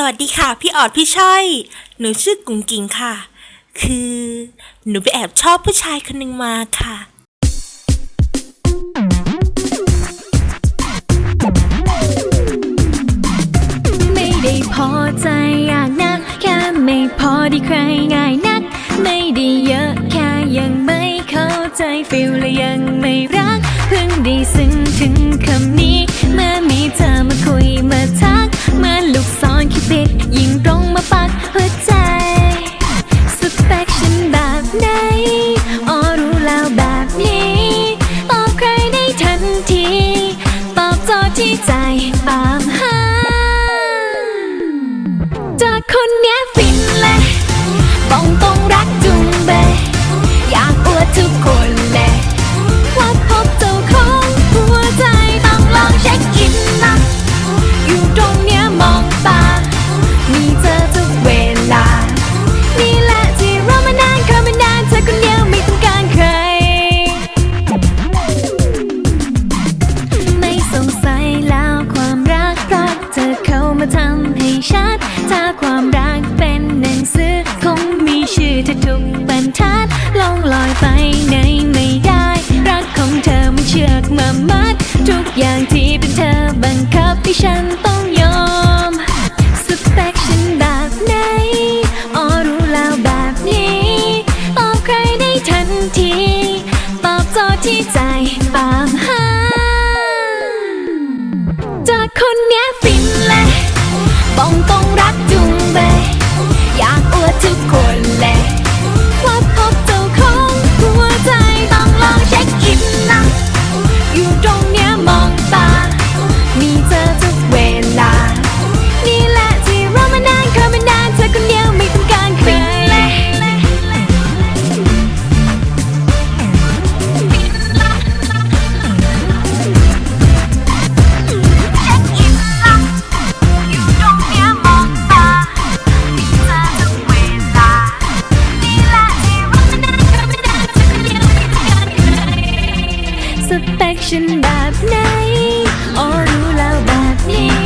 สวัสดีค่ะพี่ออดพี่ช่อย หนูชื่อกุ้งกิงค่ะ คือ หนูไปแอบชอบผู้ชายคนหนึ่งมาค่ะ ไม่ได้พอใจอยางนัก แค่ไม่พอที่ใครง่ายนัก ไม่ได้เยอะแค่ยังไม่เข้าใจฟิลและยังไม่รัก เพิ่งได้ซึ้งถึงคำนี้ามหาจากคนเนี้ยฟินแหละบองตรง อย่างที่เป็นเธอบังคับให้ฉันต้องยอมสเปคฉันแบบไหนอ๋อรู้แล้วแบบนี้ ตอบใครได้ทันที ตอบโจทย์ที่ใจตามหา จากคนเนี้ยฟินเลยต้องต้องรักจุงเบยอยากอวดทุกคนเลย สเปคฉันแบบไหน อ๋อรู้แล้วแบบนี้